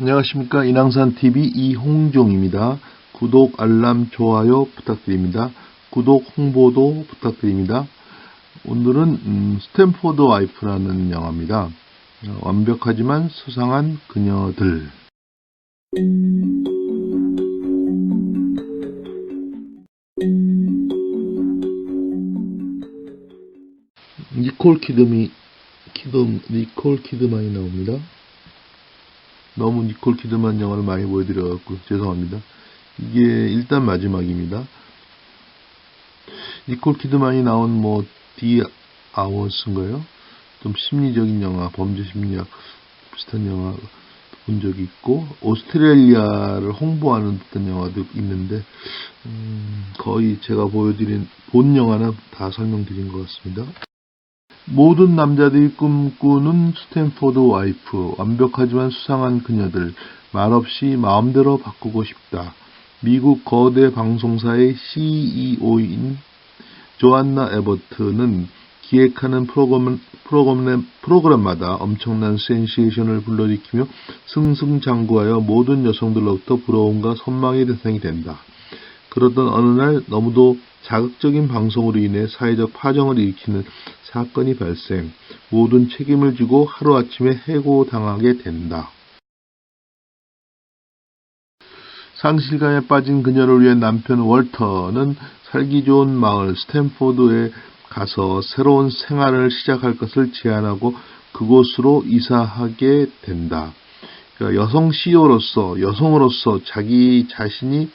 안녕하십니까 인왕산TV 이홍종입니다. 구독, 알람, 좋아요 부탁드립니다. 구독, 홍보도 부탁드립니다. 오늘은 음, 스탠포드 와이프라는 영화입니다. 어, 완벽하지만 수상한 그녀들 니콜 키드미 키드 니콜 키드만이 나옵니다. 너무 니콜 키드만 영화를 많이 보여드려갖고 죄송합니다. 이게 일단 마지막입니다. 니콜 키드만이 나온 뭐 디 아워스인가요? 좀 심리적인 영화, 범죄 심리학 비슷한 영화 본 적이 있고 오스트레일리아를 홍보하는 듯한 영화도 있는데 음, 거의 제가 보여드린 본 영화는 다 설명드린 것 같습니다. 모든 남자들이 꿈꾸는 스탠포드 와이프, 완벽하지만 수상한 그녀들, 말없이 마음대로 바꾸고 싶다. 미국 거대 방송사의 CEO인 조안나 에버트는 기획하는 프로그램, 프로그램, 프로그램마다 엄청난 센세이션을 불러일으키며 승승장구하여 모든 여성들로부터 부러움과 선망의 대상이 된다. 그러던 어느 날 너무도 자극적인 방송으로 인해 사회적 파정을 일으키는 사건이 발생, 모든 책임을 지고 하루아침에 해고당하게 된다. 상실감에 빠진 그녀를 위해 남편 월터는 살기 좋은 마을 스탠포드에 가서 새로운 생활을 시작할 것을 제안하고 그곳으로 이사하게 된다. 그러니까 여성 CEO로서, 여성으로서 자기 자신이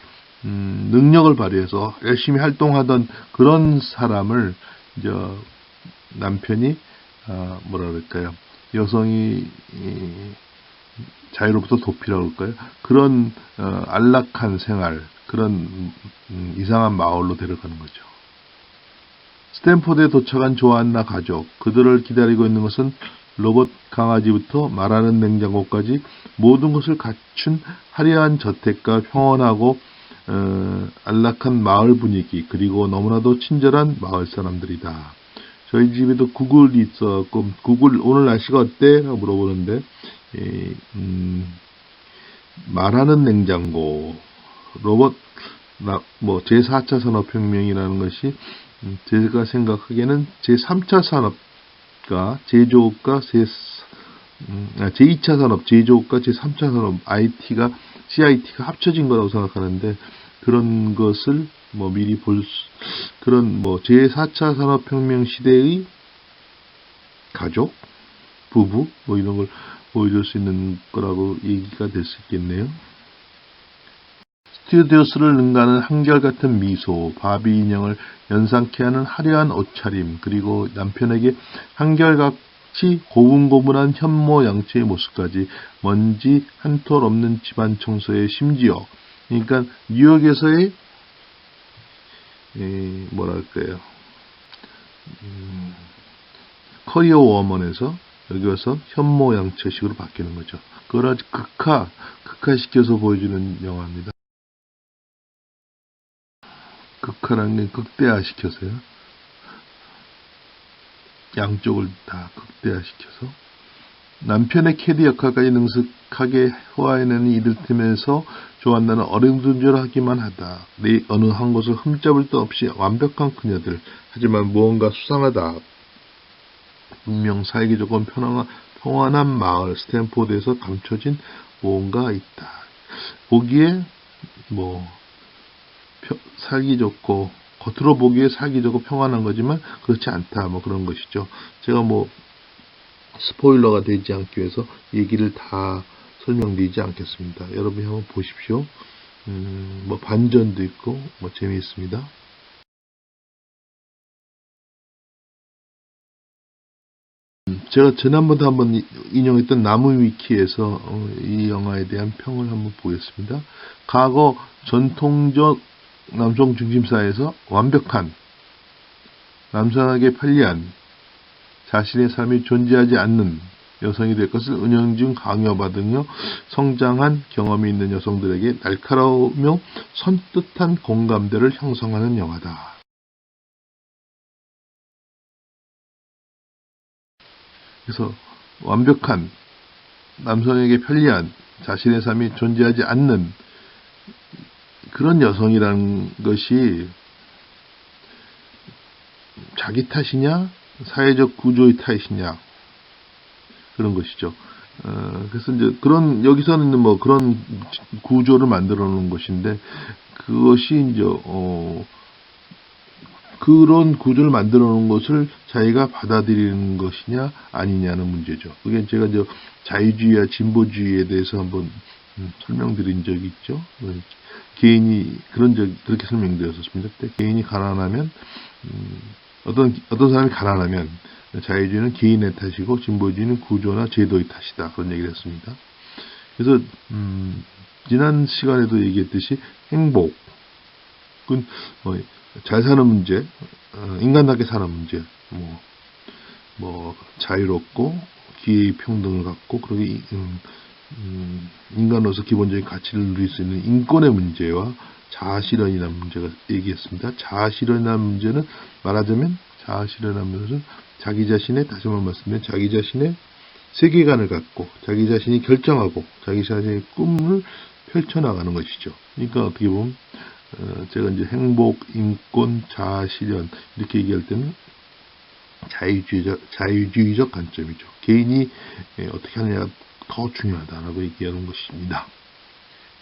음, 능력을 발휘해서 열심히 활동하던 그런 사람을 이제 남편이 아, 뭐라 그럴까요? 여성이 이, 자유로부터 도피라고 할까요? 그런 어, 안락한 생활, 그런 음, 이상한 마을로 데려가는 거죠. 스탠포드에 도착한 조안나 가족, 그들을 기다리고 있는 것은 로봇 강아지부터 말하는 냉장고까지 모든 것을 갖춘 화려한 저택과 평온하고 어, 안락한 마을 분위기 그리고 너무나도 친절한 마을 사람들이다. 저희 집에도 구글이 있어갖고 구글 오늘 날씨가 어때? 라고 물어보는데 예, 음, 말하는 냉장고 로봇 나, 뭐 제4차 산업혁명이라는 것이 음, 제가 생각하기에는 제3차 산업과 제조업과 제, 음, 아, 제2차 산업, 제조업과 제3차 산업, IT가 CIT가 합쳐진 거라고 생각하는데 그런 것을 뭐 미리 볼 수, 그런 뭐 제4차 산업혁명 시대의 가족, 부부 뭐 이런 걸 보여줄 수 있는 거라고 얘기가 될 수 있겠네요. 스튜디오스를 능가하는 한결같은 미소, 바비 인형을 연상케 하는 화려한 옷차림, 그리고 남편에게 한결같이 고분고분한 현모 양치의 모습까지 먼지 한 톨 없는 집안 청소에 심지어 그러니까 뉴욕에서의 에, 뭐랄까요 음, 커리어 워먼에서 여기 와서 현모 양처식으로 바뀌는 거죠. 그걸 아주 극화, 극화시켜서 보여주는 영화입니다. 극화라는 게 극대화시켜서요. 양쪽을 다 극대화시켜서 남편의 캐디 역할까지 능숙하게 소화해내는 이들 틈에서 조안나는 어림둥절하기만 하다. 내 어느 한 곳을 흠잡을 데 없이 완벽한 그녀들. 하지만 무언가 수상하다. 분명 살기 조금 편안한, 평안한 마을 스탠포드에서 감춰진 무언가 있다. 보기에 뭐 살기 좋고 겉으로 보기에 살기 좋고 평안한 거지만 그렇지 않다 뭐 그런 것이죠. 제가 뭐 스포일러가 되지 않기 위해서 얘기를 다 설명드리지 않겠습니다. 여러분이 한번 보십시오. 음, 뭐 반전도 있고 뭐 재미있습니다. 제가 지난번에 한번 인용했던 나무 위키에서 어, 이 영화에 대한 평을 한번 보겠습니다. 과거 전통적 남성 중심사에서 완벽한 남성에게 편리한 자신의 삶이 존재하지 않는 여성이 될 것을 은연중 강요받으며 성장한 경험이 있는 여성들에게 날카로우며 선뜻한 공감대를 형성하는 영화다. 그래서 완벽한 남성에게 편리한 자신의 삶이 존재하지 않는 그런 여성이라는 것이 자기 탓이냐, 사회적 구조의 탓이냐, 그런 것이죠. 어, 그래서 이제 그런, 여기서는 뭐 그런 구조를 만들어 놓은 것인데, 그것이 이제, 어, 그런 구조를 만들어 놓은 것을 자기가 받아들이는 것이냐, 아니냐는 문제죠. 그게 제가 이제 자유주의와 진보주의에 대해서 한번 음, 설명드린 적이 있죠. 어, 개인이 그런 적 그렇게 설명드렸었습니다. 그때 개인이 가난하면 음, 어떤 어떤 사람이 가난하면 자유주의는 개인의 탓이고 진보주의는 구조나 제도의 탓이다 그런 얘기를 했습니다. 그래서 음, 지난 시간에도 얘기했듯이 행복은 뭐, 잘 사는 문제, 어, 인간답게 사는 문제, 뭐, 뭐 자유롭고 기회의 평등을 갖고 그러게 음, 음, 인간으로서 기본적인 가치를 누릴 수 있는 인권의 문제와 자아실현이라는 문제가 얘기했습니다. 자아실현이라는 문제는 말하자면 자아실현이라는 것은 자기 자신의 다시 한번 말씀드리면 자기 자신의 세계관을 갖고 자기 자신이 결정하고 자기 자신의 꿈을 펼쳐나가는 것이죠. 그러니까 어떻게 보면 어, 제가 이제 행복, 인권, 자아실현 이렇게 얘기할 때는 자유주의적, 자유주의적 관점이죠. 개인이 예, 어떻게 하느냐가 더 중요하다라고 얘기하는 것입니다.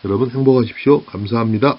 여러분 행복하십시오. 감사합니다.